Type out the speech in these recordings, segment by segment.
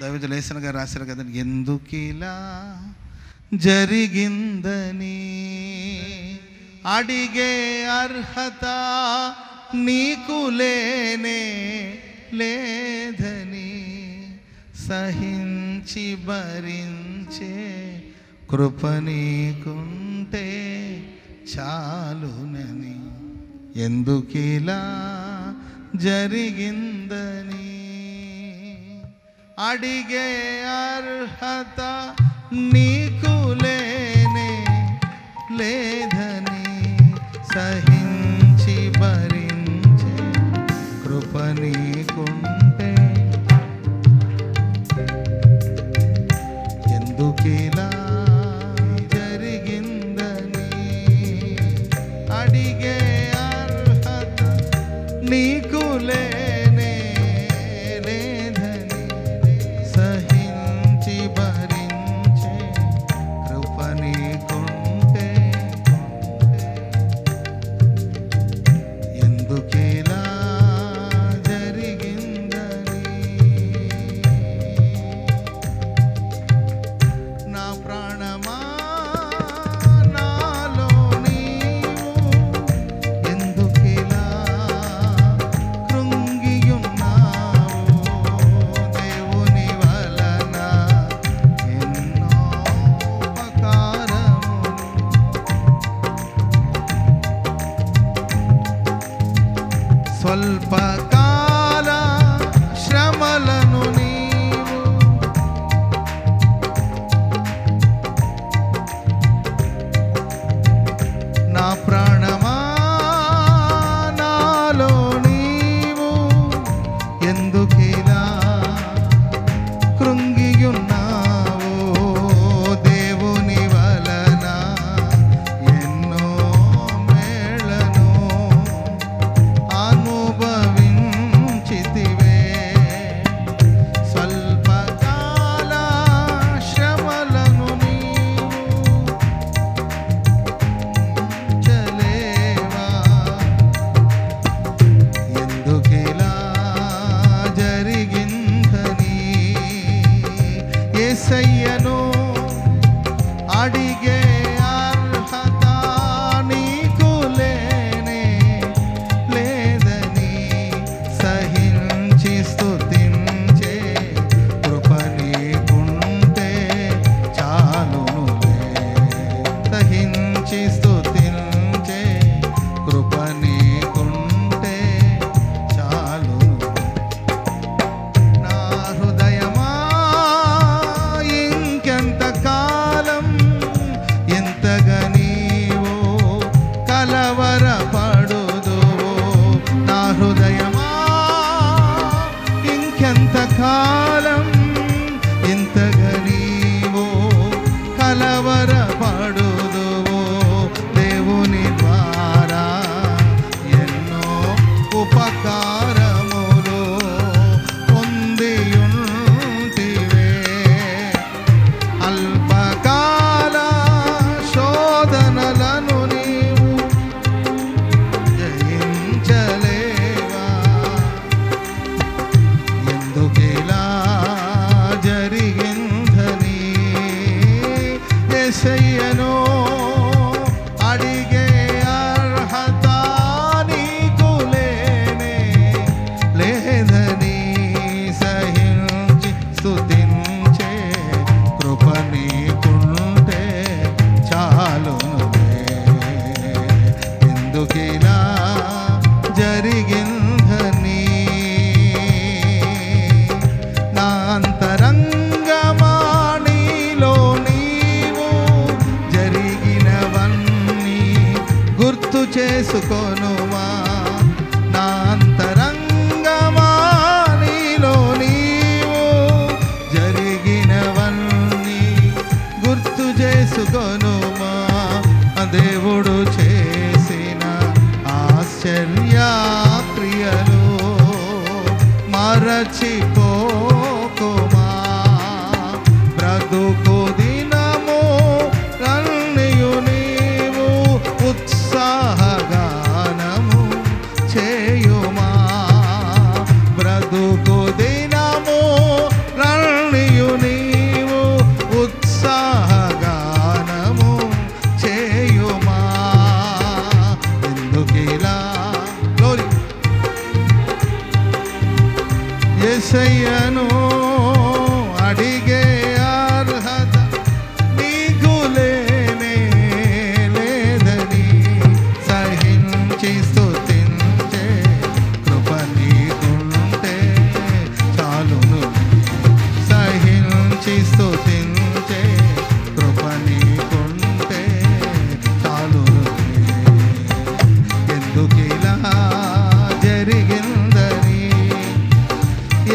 దైవజ లేసిన గారు రాశారు కదండి ఎందుకిలా జరిగిందని? అడిగే అర్హత నీకు లేనే లేదని సహించి భరించే కృప నీకుంటే చాలునని. ఎందుకిలా జరిగిందని? అడిగే అర్హత నీకు లేనే లేదని సహి ಸ್ವಲ್ಪ say it.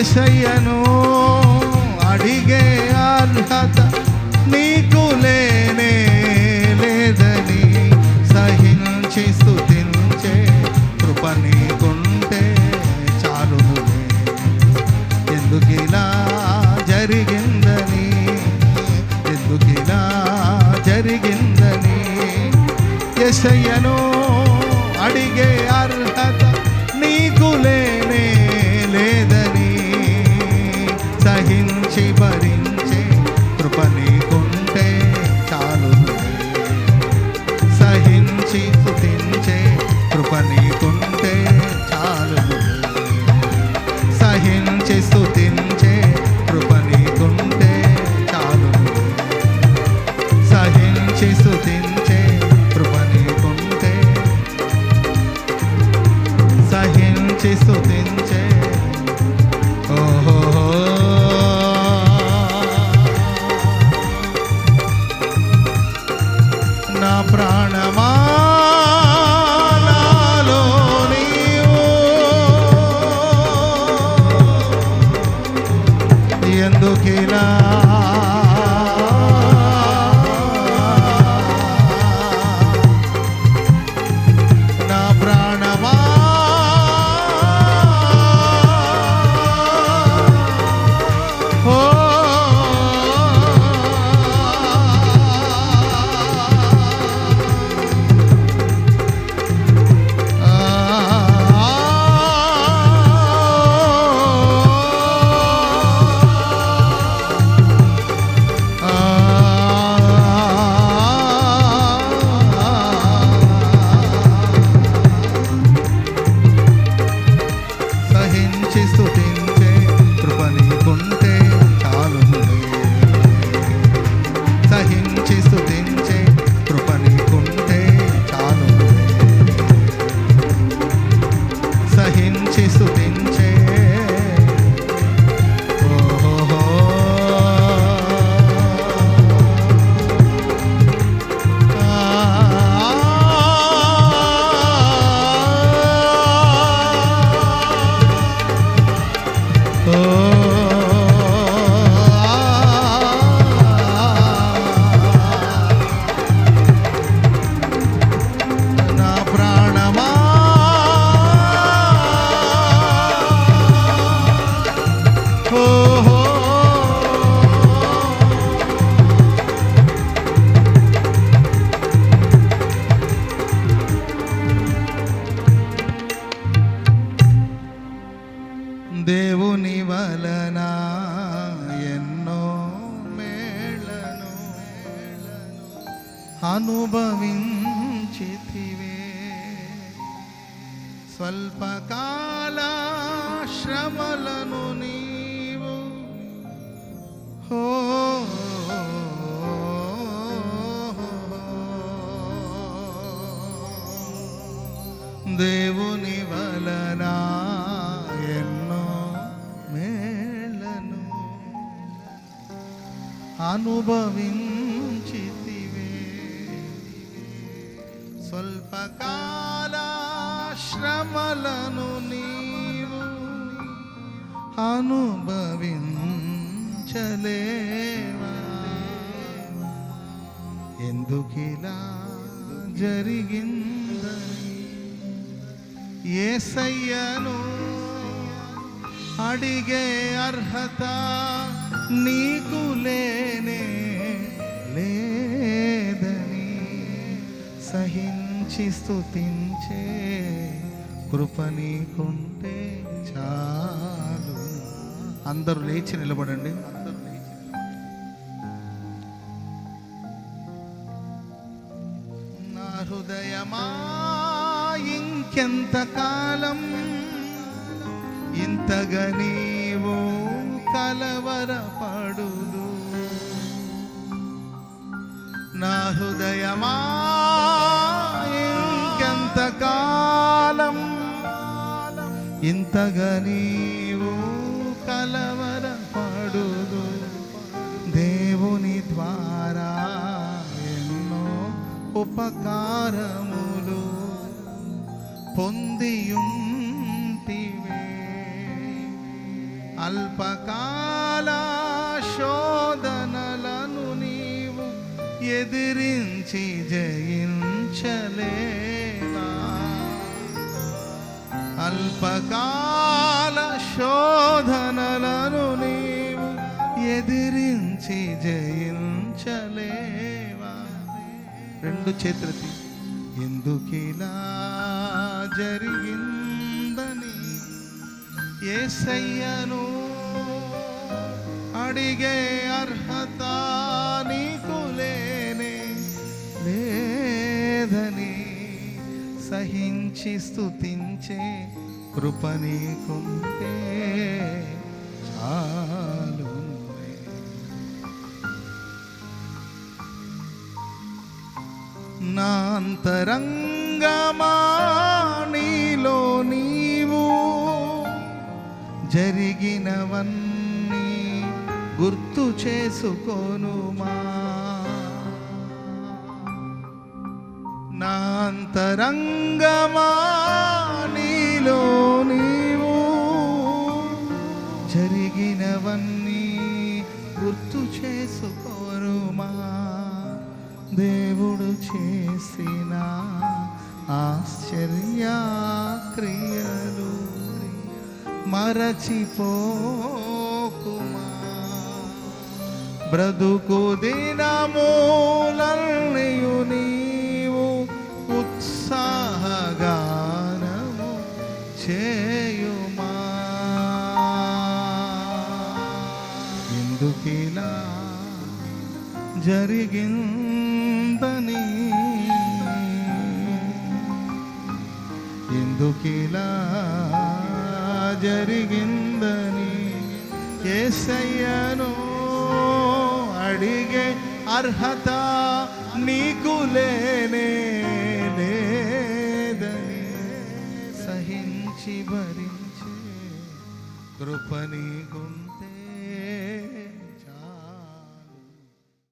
ఏసయ్యను అడిగే అర్హత నీకు లేనే లేదని సహించి స్థుతించే కృప నీకుంటే చాలు ఎందుకిలా జరిగిందని? ఎందుకిలా జరిగిందని? ఎసయ్యను అడిగే అర్హత అనుభవించితివే స్వల్పకాల శ్రమలను నీవు అనుభవించలేవా ఎందుకిలా జరిగిందని ఏసయ్యను అడిగే అర్హత నీకు లేనే లేదని సహించి స్థుతించే కృప నీకుంటే చాలు. అందరూ లేచి నిలబడండి. అందరూ లేచి నా హృదయమా ఇంకెంత కాలం ఇంతగా నీవు కలవరపడుదు. నా హృదయమా ఇంకెంత ఇంతగా నీవు కలవరపడుదు. దేవుని ద్వారా ఎన్నో ఉపకారములు పొందియుం అల్పకాల శోధనలను నీవు ఎదిరించి జయించలేవా? అల్పకాల శోధనలను నీవు ఎదిరించి జయించలేవా? రెండు చేతులకి ఎందుకిలా జరిగింది? ఏసయ్యను అడిగే అర్హత నీకు లేనే లేదని సహించి స్థుతించే కృప నీకుంటే చాలు. నాంతరంగమా నీలో నీ జరిగినవన్నీ గుర్తు చేసుకోనుమా నాంతరంగమా నీలో నీవు జరిగినవన్నీ గుర్తు చేసుకోనుమా దేవుడు చేసిన ఆశ్చర్య క్రియలు మరచిపోకుమా. బ్రతుకు దినమూలన్నయు నీవు ఉత్సాహగానము చేయుమా. ఎందుకిలా జరిగిందని? ఎందుకిలా జరిగిందని ఏసయ్యను అడిగే అర్హత నీకు లేనే లేదని సహించి భరించే కృప నీకున్న